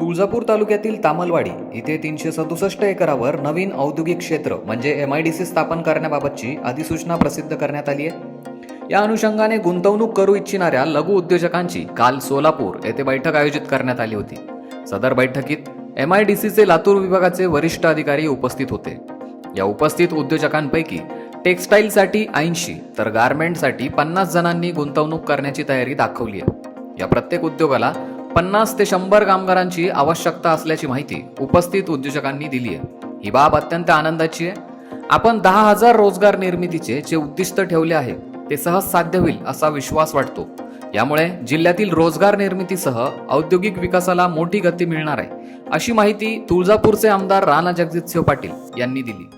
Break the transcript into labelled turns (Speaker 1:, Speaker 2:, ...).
Speaker 1: तुळजापूर तालुक्यातील तामलवाडी इथे तीनशे सदुसष्ट एकरावर नवीन औद्योगिक क्षेत्र म्हणजे एम आय डी सी स्थापन करण्याबाबतची अधिसूचना प्रसिद्ध करण्यात आली आहे. या अनुषंगाने गुंतवणूक करू इच्छिणाऱ्या लघु उद्योजकांची काल सोलापूर येथे बैठक आयोजित करण्यात आली होती. सदर बैठकीत एम आय डी सीचे लातूर विभागाचे वरिष्ठ अधिकारी उपस्थित होते. या उपस्थित उद्योजकांपैकी टेक्स्टाईलसाठी ऐंशी तर गारमेंटसाठी पन्नास जणांनी गुंतवणूक करण्याची तयारी दाखवली आहे. या प्रत्येक उद्योगाला पन्नास ते शंभर कामगारांची आवश्यकता असल्याची माहिती उपस्थित उद्योजकांनी दिली आहे. ही बाब अत्यंत आनंदाची आहे. आपण दहा हजार रोजगार निर्मितीचे जे उद्दिष्ट ठेवले आहे ते सहज साध्य होईल असा विश्वास वाटतो. यामुळे जिल्ह्यातील रोजगार निर्मितीसह औद्योगिक विकासाला मोठी गती मिळणार आहे अशी माहिती तुळजापूरचे आमदार राणा जगजितसिंह पाटील यांनी दिली.